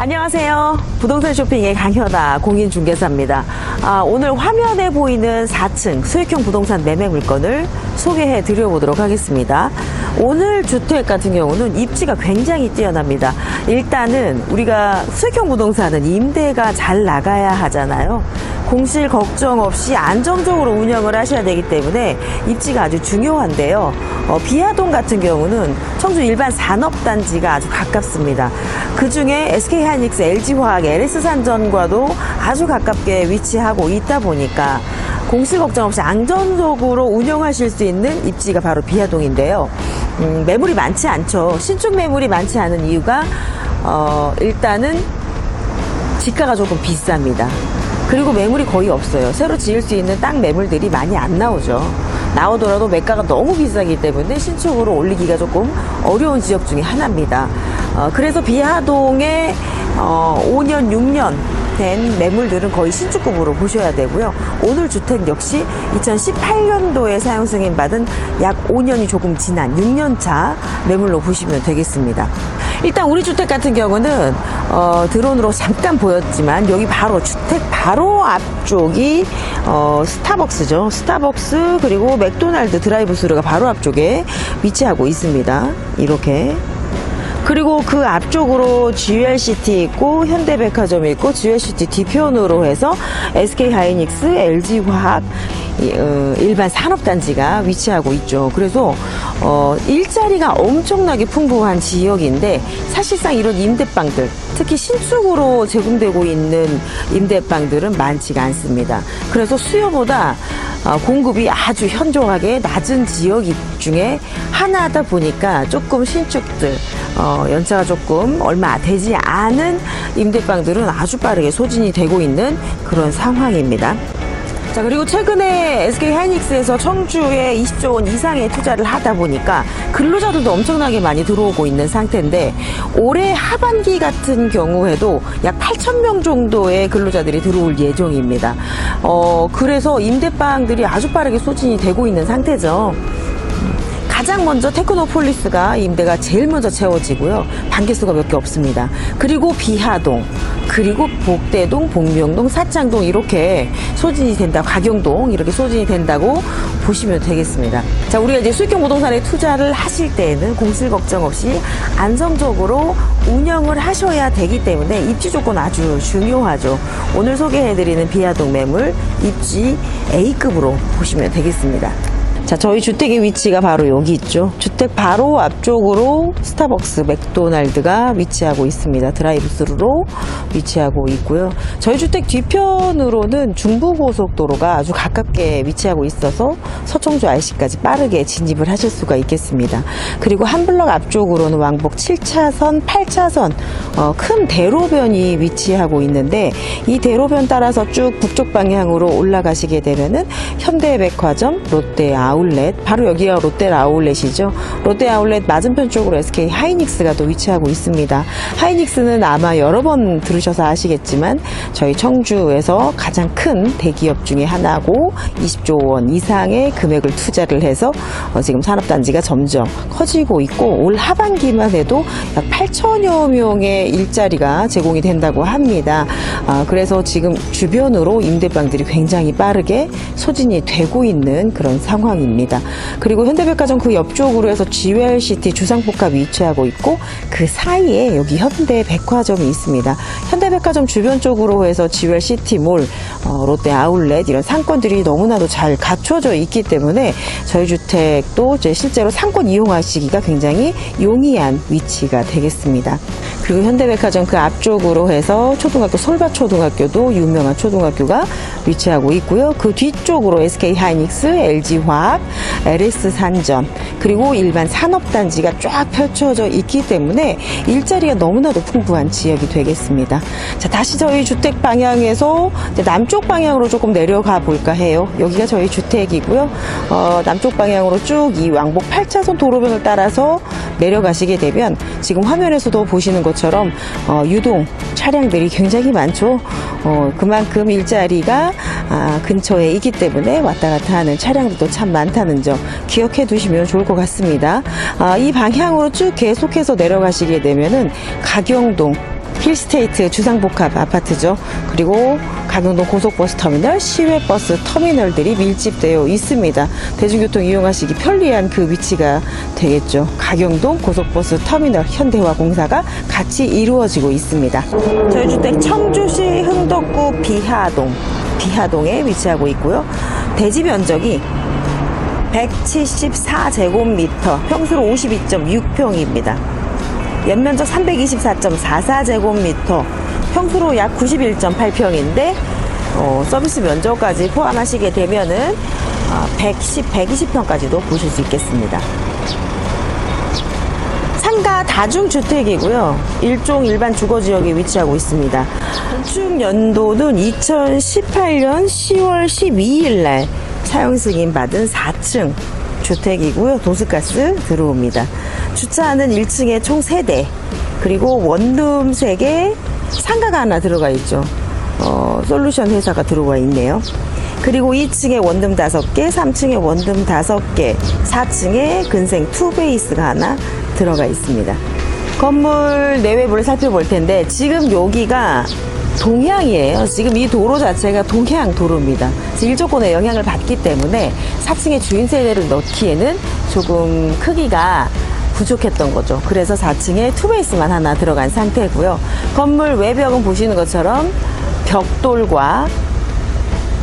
안녕하세요. 부동산 쇼핑의 강현아 공인중개사입니다. 아, 오늘 화면에 보이는 4층 수익형 부동산 매매 물건을 소개해 드려보도록 하겠습니다. 오늘 주택 같은 경우는 입지가 굉장히 뛰어납니다. 일단은 우리가 수익형 부동산은 임대가 잘 나가야 하잖아요. 공실 걱정 없이 안정적으로 운영을 하셔야 되기 때문에 입지가 아주 중요한데요. 어, 비하동 같은 경우는 청주 일반 산업단지가 아주 가깝습니다. 그 중에 SK 하이닉스, LG화학, LS산전과도 아주 가깝게 위치하고 있다 보니까 공실 걱정 없이 안정적으로 운영하실 수 있는 입지가 바로 비하동인데요. 음, 매물이 많지 않죠. 신축 매물이 많지 않은 이유가 어, 일단은 지가가 조금 비쌉니다. 그리고 매물이 거의 없어요. 새로 지을 수 있는 땅 매물들이 많이 안 나오죠. 나오더라도 매가가 너무 비싸기 때문에 신축으로 올리기가 조금 어려운 지역 중에 하나입니다. 어, 그래서 비하동에 어, 5년, 6년 된 매물들은 거의 신축급으로 보셔야 되고요. 오늘 주택 역시 2018년도에 사용 승인 받은 약 5년이 조금 지난 6년차 매물로 보시면 되겠습니다. 일단 우리 주택 같은 경우는 어, 드론으로 잠깐 보였지만 여기 바로 주택 바로 앞쪽이 어, 스타벅스죠. 스타벅스 그리고 맥도날드 드라이브스루가 바로 앞쪽에 위치하고 있습니다. 이렇게 그리고 그 앞쪽으로 GLCT 있고 현대백화점이 있고 GLCT 뒤편으로 해서 SK 하이닉스, LG 화학 이, 어, 일반 산업단지가 위치하고 있죠. 그래서 어, 일자리가 엄청나게 풍부한 지역인데 사실상 이런 임대방들 특히 신축으로 제공되고 있는 임대방들은 많지가 않습니다. 그래서 수요보다 어, 공급이 아주 현저하게 낮은 지역 중에 하나다 보니까 조금 신축들 어, 연차가 조금 얼마 되지 않은 임대방들은 아주 빠르게 소진이 되고 있는 그런 상황입니다. 자, 그리고 최근에 SK 하이닉스에서 청주에 20조 원 이상의 투자를 하다 보니까 근로자들도 엄청나게 많이 들어오고 있는 상태인데 올해 하반기 같은 경우에도 약 8천 명 정도의 근로자들이 들어올 예정입니다. 어, 그래서 임대방들이 아주 빠르게 소진이 되고 있는 상태죠. 가장 먼저 테크노폴리스가 임대가 제일 먼저 채워지고요. 반개수가 몇 개 없습니다. 그리고 비하동, 그리고 복대동, 복명동, 사창동 이렇게 소진이 된다. 가경동 이렇게 소진이 된다고 보시면 되겠습니다. 자, 우리가 이제 수익형 부동산에 투자를 하실 때에는 공실 걱정 없이 안정적으로 운영을 하셔야 되기 때문에 입지 조건 아주 중요하죠. 오늘 소개해드리는 비하동 매물 입지 A급으로 보시면 되겠습니다. 자, 저희 주택의 위치가 바로 여기 있죠. 주택 바로 앞쪽으로 스타벅스, 맥도날드가 위치하고 있습니다. 드라이브스루로 위치하고 있고요. 저희 주택 뒤편으로는 중부고속도로가 아주 가깝게 위치하고 있어서 서청주 IC까지 빠르게 진입을 하실 수가 있겠습니다. 그리고 한 블럭 앞쪽으로는 왕복 7차선, 8차선 어, 큰 대로변이 위치하고 있는데 이 대로변 따라서 쭉 북쪽 방향으로 올라가시게 되면은 현대백화점, 롯데 아 울렛, 바로 여기가 롯데 아울렛이죠. 롯데 아울렛 맞은편 쪽으로 SK 하이닉스가 또 위치하고 있습니다. 하이닉스는 아마 여러 번 들으셔서 아시겠지만 저희 청주에서 가장 큰 대기업 중에 하나고 20조 원 이상의 금액을 투자를 해서 어, 지금 산업단지가 점점 커지고 있고 올 하반기만 해도 약 8천여 명의 일자리가 제공이 된다고 합니다. 아, 그래서 지금 주변으로 임대방들이 굉장히 빠르게 소진이 되고 있는 그런 상황 입니다. 그리고 현대백화점 그 옆쪽으로 해서 GWLCT 주상복합 위치하고 있고 그 사이에 여기 현대백화점이 있습니다. 현대백화점 주변 쪽으로 해서 GWLCT몰, 어, 롯데 아울렛 이런 상권들이 너무나도 잘 갖춰져 있기 때문에 저희 주택도 이제 실제로 상권 이용하시기가 굉장히 용이한 위치가 되겠습니다. 그리고 현대백화점 그 앞쪽으로 해서 초등학교 솔밭초등학교도 유명한 초등학교가 위치하고 있고요. 그 뒤쪽으로 SK 하이닉스, LG 화학 앞, LS 산전, 그리고 일반 산업단지가 쫙 펼쳐져 있기 때문에 일자리가 너무나도 풍부한 지역이 되겠습니다. 자, 다시 저희 주택 방향에서 남쪽 방향으로 조금 내려가 볼까 해요. 여기가 저희 주택이고요. 어, 남쪽 방향으로 쭉 이 왕복 8차선 도로변을 따라서 내려가시게 되면 지금 화면에서도 보시는 것처럼 어, 유동 차량들이 굉장히 많죠. 어, 그만큼 일자리가 아, 근처에 있기 때문에 왔다 갔다 하는 차량들도 참 많다 는 점 기억해 두시면 좋을 것 같습니다. 아, 이 방향으로 쭉 계속해서 내려가시게 되면은 가경동 힐스테이트 주상복합 아파트죠. 그리고 가경동 고속버스 터미널, 시외버스 터미널들이 밀집되어 있습니다. 대중교통 이용하시기 편리한 그 위치가 되겠죠. 가경동 고속버스 터미널 현대화 공사가 같이 이루어지고 있습니다. 저희 주택 청주시 흥덕구 비하동, 비하동에 위치하고 있고요. 대지 면적이 174제곱미터, 평수로 52.6평입니다. 연면적 324.44제곱미터, 평수로 약 91.8평인데, 어, 서비스 면적까지 포함하시게 되면은, 아, 110, 120평까지도 보실 수 있겠습니다. 상가 다중주택이고요. 일종 일반 주거지역에 위치하고 있습니다. 건축 연도는 2018년 10월 12일 날 사용 승인 받은 4층 주택이고요. 도스가스 들어옵니다. 주차하는 1층에 총 3대, 그리고 원룸 3개, 상가가 하나 들어가 있죠. 어, 솔루션 회사가 들어와 있네요. 그리고 2층에 원룸 5개, 3층에 원룸 5개, 4층에 근생 투베이스가 하나 들어가 있습니다. 건물 내외부를 살펴볼 텐데 지금 여기가 동향이에요. 지금 이 도로 자체가 동향 도로입니다. 일조권의 영향을 받기 때문에 4층에 주인 세대를 넣기에는 조금 크기가 부족했던 거죠. 그래서 4층에 투베이스만 하나 들어간 상태고요. 건물 외벽은 보시는 것처럼 벽돌과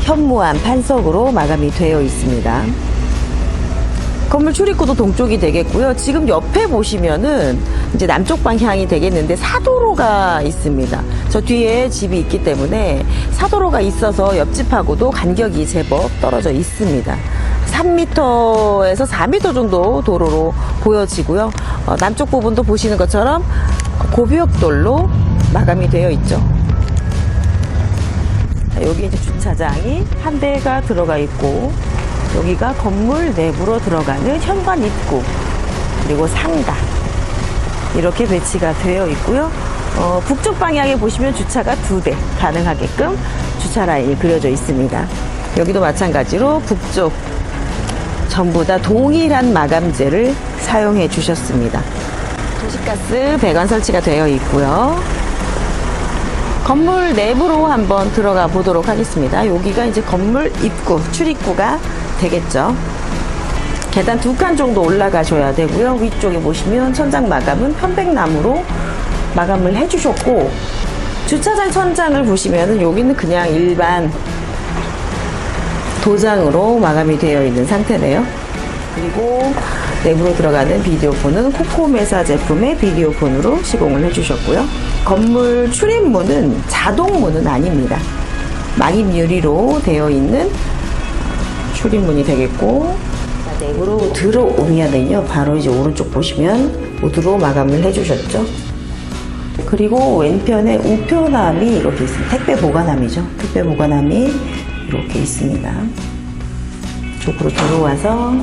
현무암 판석으로 마감이 되어 있습니다. 건물 출입구도 동쪽이 되겠고요. 지금 옆에 보시면은 이제 남쪽 방향이 되겠는데 사도로가 있습니다. 저 뒤에 집이 있기 때문에 사도로가 있어서 옆집하고도 간격이 제법 떨어져 있습니다. 3m에서 4m 정도 도로로 보여지고요. 어, 남쪽 부분도 보시는 것처럼 고벽돌로 마감이 되어 있죠. 자, 여기 이제 주차장이 한 대가 들어가 있고 여기가 건물 내부로 들어가는 현관 입구 그리고 상가 이렇게 배치가 되어 있고요. 어, 북쪽 방향에 보시면 주차가 두 대 가능하게끔 주차 라인이 그려져 있습니다. 여기도 마찬가지로 북쪽 전부 다 동일한 마감재를 사용해 주셨습니다. 도시가스 배관 설치가 되어 있고요. 건물 내부로 한번 들어가 보도록 하겠습니다. 여기가 이제 건물 입구, 출입구가 되겠죠. 계단 두 칸 정도 올라가셔야 되고요. 위쪽에 보시면 천장 마감은 편백나무로 마감을 해주셨고, 주차장 천장을 보시면은 여기는 그냥 일반 도장으로 마감이 되어 있는 상태네요. 그리고 내부로 들어가는 비디오폰은 코코메사 제품의 비디오폰으로 시공을 해주셨고요. 건물 출입문은 자동문은 아닙니다. 망인 유리로 되어 있는 출입문이 되겠고 자, 내부로 들어오면은요 바로 이제 오른쪽 보시면 모드로 마감을 해주셨죠. 그리고 왼편에 우편함이 이렇게 있습니다. 택배 보관함이죠. 택배 보관함이 이렇게 있습니다. 쪽으로 들어와서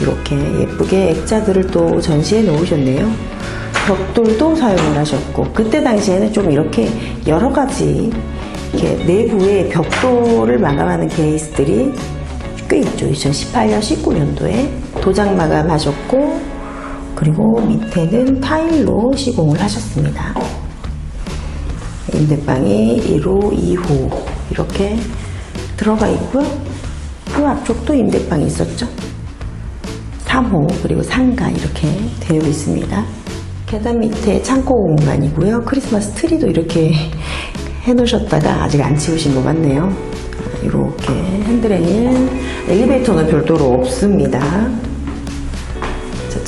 이렇게 예쁘게 액자들을 또 전시해 놓으셨네요. 벽돌도 사용을 하셨고 그때 당시에는 좀 이렇게 여러 가지 이렇게 내부에 벽돌을 마감하는 케이스들이 꽤 있죠. 2018년, 19년도에 도장 마감하셨고 그리고 밑에는 타일로 시공을 하셨습니다. 임대방이 1호, 2호 이렇게 들어가 있고요. 그 앞쪽도 임대방이 있었죠. 3호 그리고 상가 이렇게 되어 있습니다. 계단 밑에 창고 공간이고요. 크리스마스 트리도 이렇게 해놓으셨다가 아직 안 치우신 것 같네요. 이렇게 핸드레일 엘리베이터는 별도로 없습니다.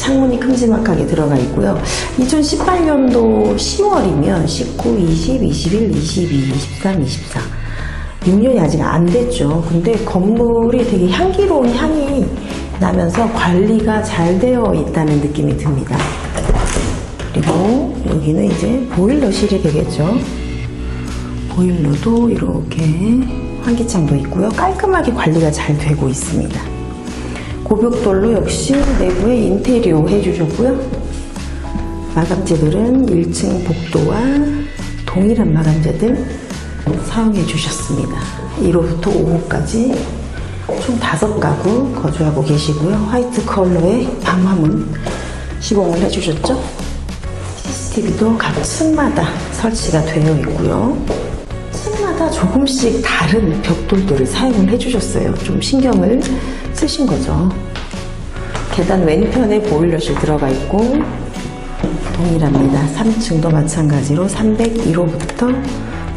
자, 창문이 큼지막하게 들어가 있고요. 2018년도 10월이면 19, 20, 21, 22, 23, 24 6년이 아직 안 됐죠. 근데 건물이 되게 향기로운 향이 나면서 관리가 잘 되어 있다는 느낌이 듭니다. 그리고 여기는 이제 보일러실이 되겠죠. 보일러도 이렇게 환기창도 있고요. 깔끔하게 관리가 잘 되고 있습니다. 고벽돌로 역시 내부에 인테리어 해주셨고요. 마감재들은 1층 복도와 동일한 마감재들 사용해 주셨습니다. 1호부터 5호까지 총 5가구 거주하고 계시고요. 화이트 컬러의 방화문 시공을 해주셨죠. CCTV도 각 층마다 설치가 되어 있고요. 층마다 조금씩 다른 벽돌들을 사용을 해주셨어요. 좀 신경을 쓰신 거죠. 계단 왼편에 보일러실 들어가 있고 동일합니다. 3층도 마찬가지로 301호부터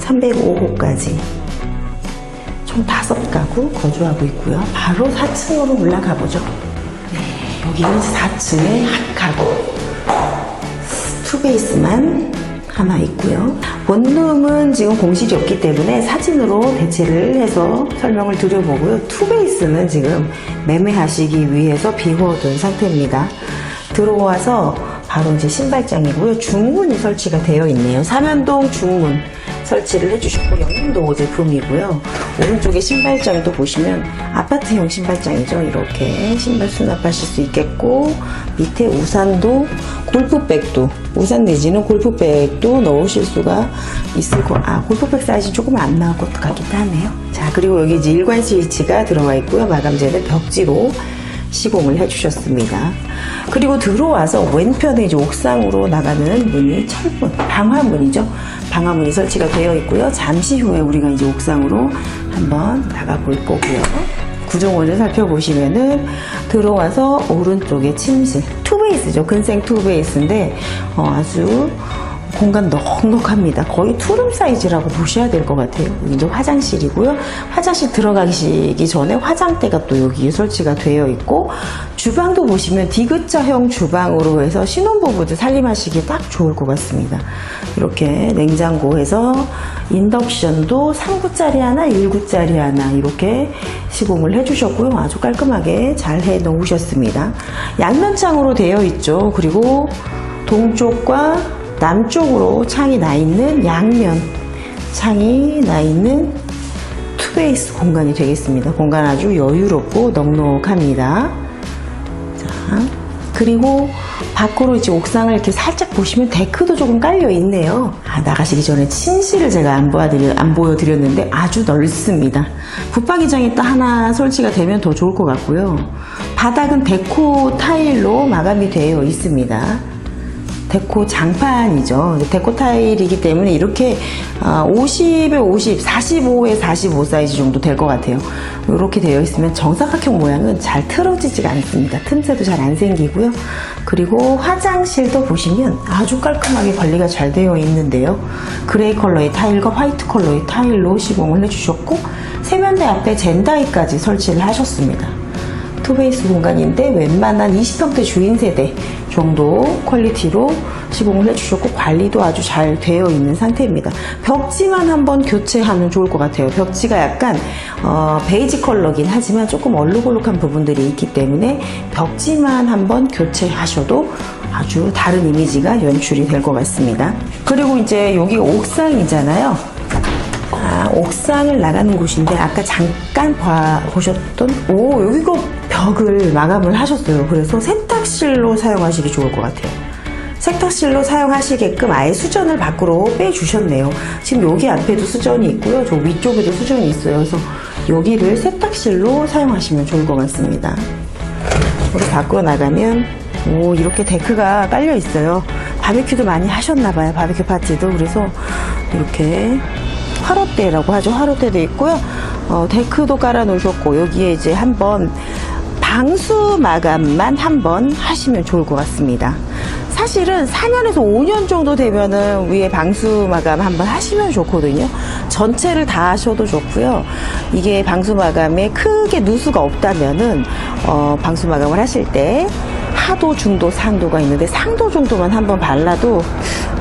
305호까지 총 5가구 거주하고 있고요. 바로 4층으로 올라가 보죠. 네, 여기는 4층에 한 가구 투베이스만 하나 있고요. 원룸은 지금 공실이 없기 때문에 사진으로 대체를 해서 설명을 드려보고요. 투베이스는 지금 매매하시기 위해서 비워둔 상태입니다. 들어와서 바로 이제 신발장이고요. 중문이 설치가 되어 있네요. 삼연동 중문 설치를 해주셨고 영문도 제품이고요. 오른쪽에 신발장도 보시면 아파트형 신발장이죠. 이렇게 신발 수납하실 수 있겠고 밑에 우산도 골프백도 우산 내지는 골프백도 넣으실 수가 있을 거. 아 골프백 사이즈 조금 안 나올 것 같기도 하네요. 자 그리고 여기 이제 일관 스위치가 들어가 있고요. 마감재는 벽지로 시공을 해주셨습니다. 그리고 들어와서 왼편에 이제 옥상으로 나가는 문이 철문, 방화문이죠. 방화문이 설치가 되어 있고요. 잠시 후에 우리가 이제 옥상으로 한번 나가 볼 거고요. 구조물을 살펴보시면은 들어와서 오른쪽에 침실, 투베이스죠. 근생 투베이스인데 어, 아주 공간 넉넉합니다. 거의 투룸 사이즈라고 보셔야 될 것 같아요. 이제 화장실이고요. 화장실 들어가시기 전에 화장대가 또 여기 설치가 되어 있고 주방도 보시면 디귿자형 주방으로 해서 신혼부부들 살림하시기 딱 좋을 것 같습니다. 이렇게 냉장고에서 인덕션도 3구짜리 하나, 1구짜리 하나 이렇게 시공을 해주셨고요. 아주 깔끔하게 잘 해 놓으셨습니다. 양면창으로 되어 있죠. 그리고 동쪽과 남쪽으로 창이 나 있는 양면 창이 나 있는 투베이스 공간이 되겠습니다. 공간 아주 여유롭고 넉넉합니다. 자, 그리고 밖으로 이제 옥상을 이렇게 살짝 보시면 데크도 조금 깔려 있네요. 아, 나가시기 전에 침실을 제가 안, 보여드려, 안 보여드렸는데 아주 넓습니다. 붙박이장이 또 하나 설치가 되면 더 좋을 것 같고요. 바닥은 데코 타일로 마감이 되어 있습니다. 데코 장판이죠. 데코 타일이기 때문에 이렇게 50에 50, 45에 45 사이즈 정도 될 것 같아요. 이렇게 되어 있으면 정사각형 모양은 잘 틀어지지가 않습니다. 틈새도 잘 안 생기고요. 그리고 화장실도 보시면 아주 깔끔하게 관리가 잘 되어 있는데요. 그레이 컬러의 타일과 화이트 컬러의 타일로 시공을 해주셨고 세면대 앞에 젠다이까지 설치를 하셨습니다. 투베이스 공간인데 웬만한 20평대 주인 세대 정도 퀄리티로 시공을 해주셨고 관리도 아주 잘 되어 있는 상태입니다. 벽지만 한번 교체하면 좋을 것 같아요. 벽지가 약간 어, 베이지 컬러긴 하지만 조금 얼룩얼룩한 부분들이 있기 때문에 벽지만 한번 교체하셔도 아주 다른 이미지가 연출이 될 것 같습니다. 그리고 이제 여기가 옥상이잖아요. 아, 옥상을 나가는 곳인데 아까 잠깐 봐, 보셨던 오 여기가 벽을 마감을 하셨어요. 그래서 세탁실로 사용하시기 좋을 것 같아요. 세탁실로 사용하시게끔 아예 수전을 밖으로 빼주셨네요. 지금 여기 앞에도 수전이 있고요. 저 위쪽에도 수전이 있어요. 그래서 여기를 세탁실로 사용하시면 좋을 것 같습니다. 우리 밖으로 나가면 오 이렇게 데크가 깔려 있어요. 바베큐도 많이 하셨나봐요. 바베큐 파티도 그래서 이렇게 화로대라고 하죠. 화로대도 있고요. 어, 데크도 깔아 놓으셨고 여기에 이제 한번 방수 마감만 한번 하시면 좋을 것 같습니다. 사실은 4년에서 5년 정도 되면은 위에 방수 마감 한번 하시면 좋거든요. 전체를 다 하셔도 좋고요. 이게 방수 마감에 크게 누수가 없다면은 어, 방수 마감을 하실 때 하도, 중도, 상도가 있는데 상도 정도만 한번 발라도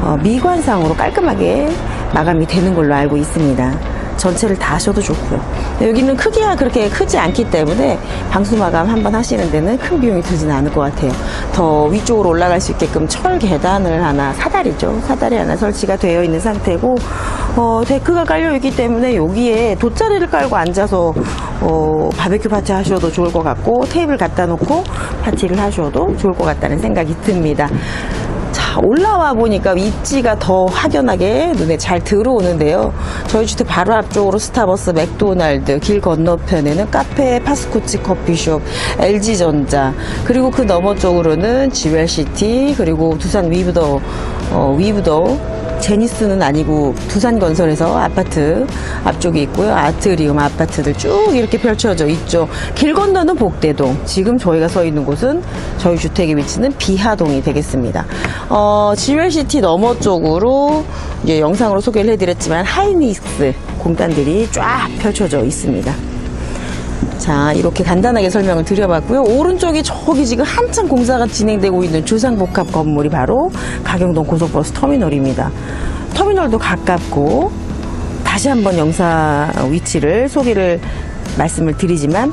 어, 미관상으로 깔끔하게 마감이 되는 걸로 알고 있습니다. 전체를 다 하셔도 좋고요. 여기는 크기가 그렇게 크지 않기 때문에 방수 마감 한번 하시는 데는 큰 비용이 들지는 않을 것 같아요. 더 위쪽으로 올라갈 수 있게끔 철 계단을 하나 사다리죠. 사다리 하나 설치가 되어 있는 상태고 어, 데크가 깔려 있기 때문에 여기에 돗자리를 깔고 앉아서 어, 바베큐 파티 하셔도 좋을 것 같고 테이블 갖다 놓고 파티를 하셔도 좋을 것 같다는 생각이 듭니다. 자, 올라와 보니까 입지가 더 확연하게 눈에 잘 들어오는데요. 저희 주택 바로 앞쪽으로 스타버스, 맥도날드, 길 건너편에는 카페, 파스쿠치 커피숍, LG전자, 그리고 그 너머 쪽으로는 지웰시티, 그리고 두산 위브더, 어, 위브더, 제니스는 아니고 두산건설에서 아파트 앞쪽에 있고요. 아트리움 아파트들 쭉 이렇게 펼쳐져 있죠. 길 건너는 복대동. 지금 저희가 서 있는 곳은 저희 주택의 위치는 비하동이 되겠습니다. 어, 지웰시티 너머 쪽으로 이제 영상으로 소개를 해드렸지만 하이닉스 공단들이 쫙 펼쳐져 있습니다. 자, 이렇게 간단하게 설명을 드려봤고요. 오른쪽이 저기 지금 한참 공사가 진행되고 있는 주상복합 건물이 바로 가경동 고속버스 터미널입니다. 터미널도 가깝고 다시 한번 영상 위치를 소개를 말씀을 드리지만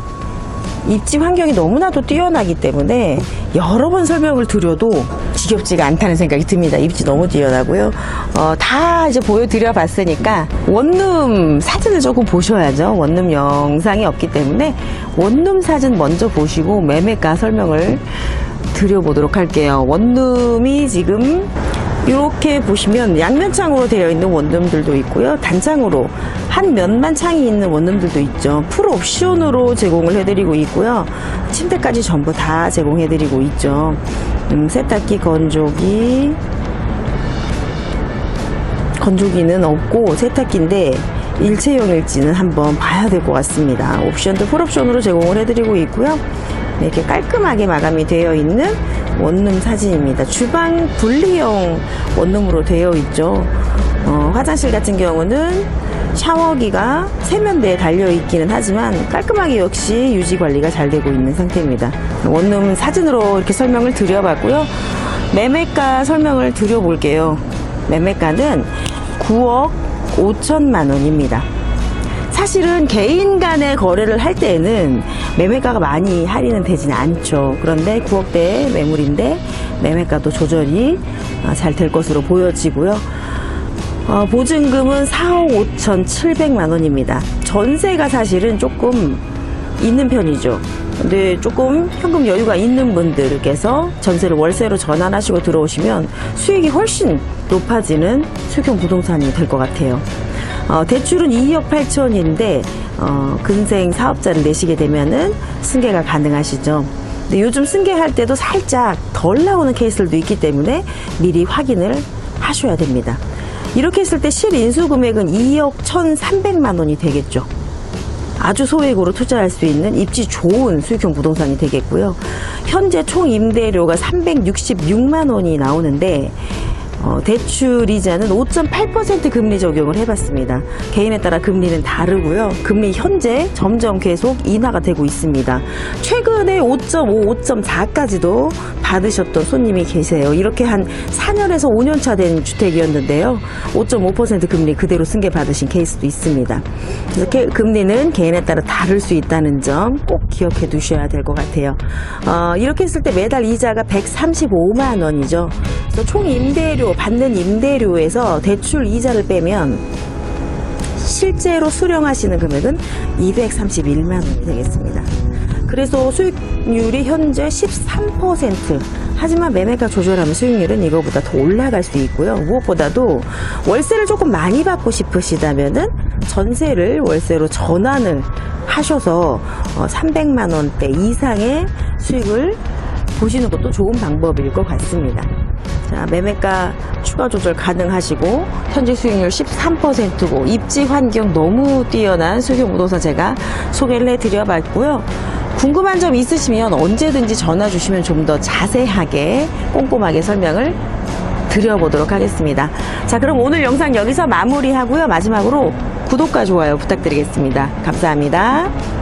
입지 환경이 너무나도 뛰어나기 때문에 여러 번 설명을 드려도 지겹지가 않다는 생각이 듭니다. 입지 너무 뛰어나고요. 어, 다 이제 보여드려 봤으니까 원룸 사진을 조금 보셔야죠. 원룸 영상이 없기 때문에 원룸 사진 먼저 보시고 매매가 설명을 드려보도록 할게요. 원룸이 지금 이렇게 보시면 양면창으로 되어 있는 원룸들도 있고요. 단창으로 한 면만 창이 있는 원룸들도 있죠. 풀 옵션으로 제공을 해드리고 있고요. 침대까지 전부 다 제공해드리고 있죠. 음, 세탁기, 건조기, 건조기는 없고 세탁기인데 일체형일지는 한번 봐야 될 것 같습니다. 옵션도 풀옵션으로 제공을 해드리고 있고요. 네, 이렇게 깔끔하게 마감이 되어 있는 원룸 사진입니다. 주방 분리형 원룸으로 되어 있죠. 어, 화장실 같은 경우는 샤워기가 세면대에 달려 있기는 하지만 깔끔하게 역시 유지 관리가 잘 되고 있는 상태입니다. 원룸 사진으로 이렇게 설명을 드려봤고요. 매매가 설명을 드려볼게요. 매매가는 9억 5천만 원입니다. 사실은 개인 간의 거래를 할 때에는 매매가가 많이 할인은 되지는 않죠. 그런데 9억대 매물인데 매매가도 조절이 잘 될 것으로 보여지고요. 어, 보증금은 4억 5천 7백만 원입니다. 전세가 사실은 조금 있는 편이죠. 근데 조금 현금 여유가 있는 분들께서 전세를 월세로 전환하시고 들어오시면 수익이 훨씬 높아지는 수익형 부동산이 될 것 같아요. 어, 대출은 2억 8천인데 어, 근생 사업자를 내시게 되면은 승계가 가능하시죠. 근데 요즘 승계할 때도 살짝 덜 나오는 케이스들도 있기 때문에 미리 확인을 하셔야 됩니다. 이렇게 했을 때 실인수 금액은 2억 1,300만 원이 되겠죠. 아주 소액으로 투자할 수 있는 입지 좋은 수익형 부동산이 되겠고요. 현재 총 임대료가 366만 원이 나오는데 어, 대출 이자는 5.8% 금리 적용을 해봤습니다. 개인에 따라 금리는 다르고요. 금리 현재 점점 계속 인하가 되고 있습니다. 최근에 5.5, 5.4까지도 받으셨던 손님이 계세요. 이렇게 한 4년에서 5년 차 된 주택이었는데요. 5.5% 금리 그대로 승계 받으신 케이스도 있습니다. 개- 금리는 개인에 따라 다를 수 있다는 점 꼭 기억해 두셔야 될 것 같아요. 어, 이렇게 했을 때 매달 이자가 135만 원이죠. 그래서 총 임대료 받는 임대료에서 대출 이자를 빼면 실제로 수령하시는 금액은 231만 원이 되겠습니다. 그래서 수익률이 현재 13%. 하지만 매매가 조절하면 수익률은 이거보다 더 올라갈 수 있고요. 무엇보다도 월세를 조금 많이 받고 싶으시다면은 전세를 월세로 전환을 하셔서 300만 원대 이상의 수익을 보시는 것도 좋은 방법일 것 같습니다. 자, 매매가 추가 조절 가능하시고 현재 수익률 13%고 입지 환경 너무 뛰어난 수익형 부동산 제가 소개를 해드려 봤고요. 궁금한 점 있으시면 언제든지 전화 주시면 좀 더 자세하게 꼼꼼하게 설명을 드려보도록 하겠습니다. 자, 그럼 오늘 영상 여기서 마무리하고요. 마지막으로 구독과 좋아요 부탁드리겠습니다. 감사합니다.